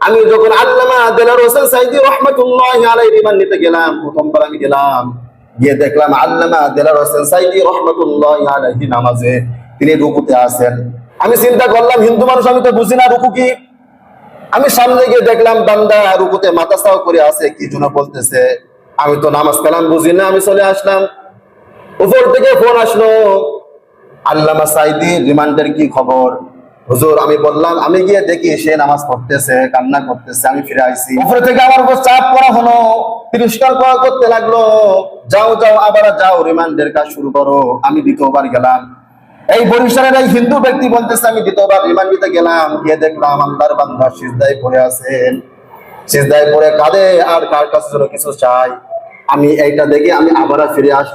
আমি যখন আল্লামা নিতে গেলাম, প্রথমবার আমি গেলাম। গিয়ে দেখলাম আল্লামা দেলার হোসেন সাইদি রহমতুল্লাহ নামাজে। তিনি রুকুতে আছেন। আমি চিন্তা করলাম, হিন্দু মানুষ, আমি তো বুঝি না রুকু কি? আমি সামনে গিয়ে দেখলাম, বান্দা রুকুতে মাথা সাও করে আছে, কি জন্য বলতেছে। আমি তো নামাজ কালাম বুঝি না, আমি চলে আসলাম। উপর থেকে ফোন আসলো, আল্লামা সাইদি, রিমান্ডের কি খবর? হুজুর, আমি বললাম, আমি গিয়ে দেখি সে নামাজ পড়তেছে, কান্না করতেছে, আমি ফিরে আইছি। উপরে থেকে আমার উপর চাপ করা হলো, তিরস্কার করা করতে লাগল। যাও যাও, আবার যাও, রিমান্ডের কাজ শুরু করো। আমি দ্বিতীয়বার গেলাম। এই বরিশালের এই হিন্দু ব্যক্তি বলতেছে, আমি দ্বিতীয়বার রিমান্ড নিতে গেলাম, গিয়ে দেখলাম আল্লাহর বান্দা সিজদায় পড়ে আছেন। সিজদায় পড়ে কাঁদে, আর কার কাছে কিছু চাই। আমি এইটা দেখে আমি আবার ফিরে আস